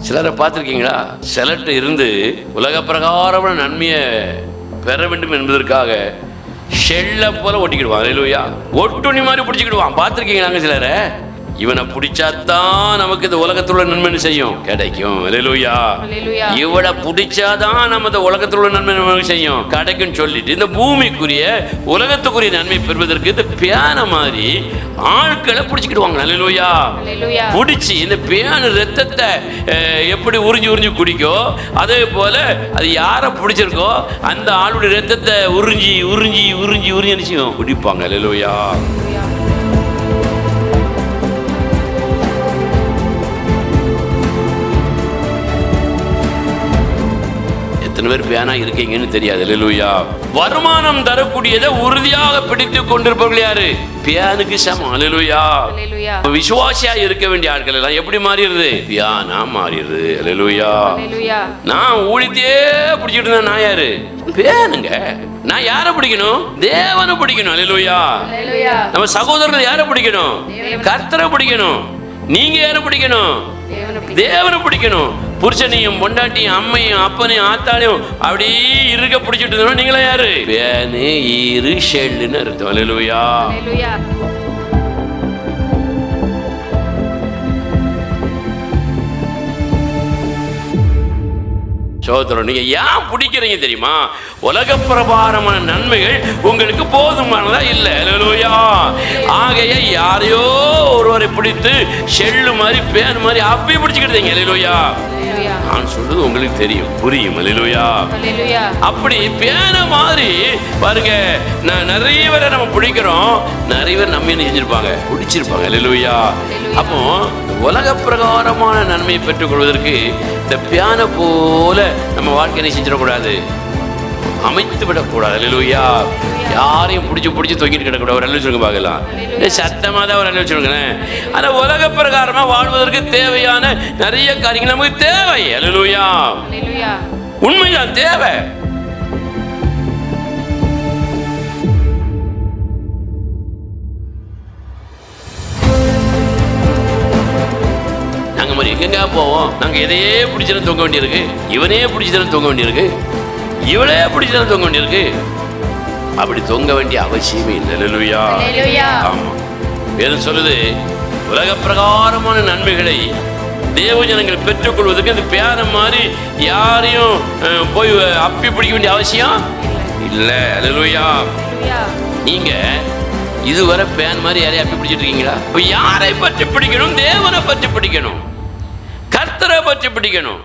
சிலரை பார்த்துருக்கீங்களா? சிலட்டு இருந்து உலக பிரகாரமான நன்மையை பெற வேண்டும் என்பதற்காக ஷெல்ல போல ஒட்டிக்கிடுவான். இல்லையா ஒட்டுணி மாதிரி பிடிச்சிக்கிடுவான். பார்த்துருக்கீங்களாங்க சிலரை? இவனை பிடிச்சாதான் நமக்கு இந்த உலகத்துல உள்ள நன்மை செய்யும். கிடைக்கும். அல்லேலூயா இவளை பிடிச்சாதான் நம்ம இந்த உலகத்தில் உள்ள நன்மை நமக்கு செய்யும். கிடைக்கும்னு சொல்லிட்டு இந்த பூமிக்குரிய உலகத்துக்குரிய நன்மை பெறுவதற்கு இந்த பியானை மாதிரி ஆட்களை பிடிச்சிக்கிடுவாங்க. அல்லேலூயா பிடிச்சி இந்த பியானு ரத்தத்தை எப்படி உறிஞ்சி உறிஞ்சி குடிக்கோ அதே போல அது யாரை பிடிச்சிருக்கோ அந்த ஆளுடைய ரத்தத்தை உறிஞ்சி உறிஞ்சி உறிஞ்சி உறிஞ்சி செய்யும்? குடிப்பாங்க. அல்லேலூயா பேர் பியானா இருக்கீங்கன்னு தெரியாது. அல்லேலூயா வருமானம் தரக்கூடியதை உறுதியாக பிடித்து கொண்டிருப்பவர்கள் யாரு? பியானுக்கு சமம். அல்லேலூயா விசுவாசியா இருக்க வேண்டிய ஆட்கள் எல்லாம் எப்படி மாறிடுது? பியானா மாறிடுது. அல்லேலூயா நான் ஊழித்தையே பிடிச்சிட்டு இருந்தேன். நான் யாரு? பேனுங்க. நான் யாரை பிடிக்கணும்? தேவனை பிடிக்கணும். அல்லேலூயா நம்ம சகோதரர்கள் யாரை பிடிக்கணும்? கர்த்தரை பிடிக்கணும். நீங்க யாரை பிடிக்கணும். தேவனை பிடிக்கணும். புருஷனையும் பொண்டாட்டியும் அம்மையும் அப்பனையும் ஆத்தாளையும் அப்படியே இருக்க பிடிச்சிட்டு இருந்தோம் நீங்களே யாரு? பேனு ஈரு ஷெல்லுன்னு அர்த்தம். அலுவயா அல்லேலூயா சோதரம் நீங்க ஏன் பிடிக்கிறீங்க தெரியுமா? உலக பிரபாரமான நன்மைகள் உங்களுக்கு போதுமானதா? இல்லை. அல்லேலூயா ஆகைய யாரையோ ஒருவரை பிடித்து ஷெல்லு மாதிரி பேன் மாதிரி அப்படி பிடிச்சிக்கிட்டீங்க. அல்லேலூயா நான் சொல்றது உங்களுக்கு தெரியும். புரியும். அல்லேலூயா அப்படி பேன மாதிரி பாருங்க ந- நிறைய பேரை நம்ம பிடிக்கிறோம். நிறைய பேர் நம்ம என்ன செஞ்சிருப்பாங்க. பிடிச்சிருப்பாங்க. அல்லேலூயா அப்போ உலக பிரகாரமான நன்மையை பெற்றுக்கொள்வதற்கு இந்த பியானை போல நம்ம வாழ்க்கையை செஞ்சிடக்கூடாது. அமைத்து விடக்கூடாது அல்லேலூயா யாரையும் பிடிச்சி பிடிச்சி தொங்கிட்டு கிடக்கூடாது ஒரு நல்ல சொல்லுங்க பார்க்கலாம். சத்தமாக தான் ஒரு நல்ல சொல்லுங்களேன். ஆனால் உலக பிரகாரமாக வாழ்வதற்கு தேவையான நிறைய காரியங்கள் நமக்கு தேவை. அல்லேலூயா உண்மைதான் தேவை. எங்கெங்க போவோம்? நாங்க எதையே பிடிச்சாலும் தொங்க வேண்டியிருக்கு. இவனே பிடிச்சாலும் தொங்க வேண்டியிருக்கு. இவளே பிடிச்சாலும் தொங்க வேண்டியிருக்கு. அப்படி தொங்க வேண்டிய அவசியமே இல்லை. அல்லேலூயா அல்லேலூயா ஆமா. வேதம் சொல்லுது உலக பிரகாரமான நன்மைகளை தேவ ஜனங்கள் பெற்றுக்கொள்வதற்கு இந்த பேரம் மாதிரி யாரையும் போய் அப்பி பிடிக்க வேண்டிய அவசியம் இல்லை. அல்லேலூயா அல்லேலூயா நீங்க இதுவரை பேன் மாதிரி யாரையும் அப்பி பிடிச்சிட்டு இருக்கீங்களா? இப்ப யாரை பற்றி பிடிக்கணும்? தேவனை பற்றி பிடிக்கணும். கர்த்தரை பற்றி பிடிக்கணும்.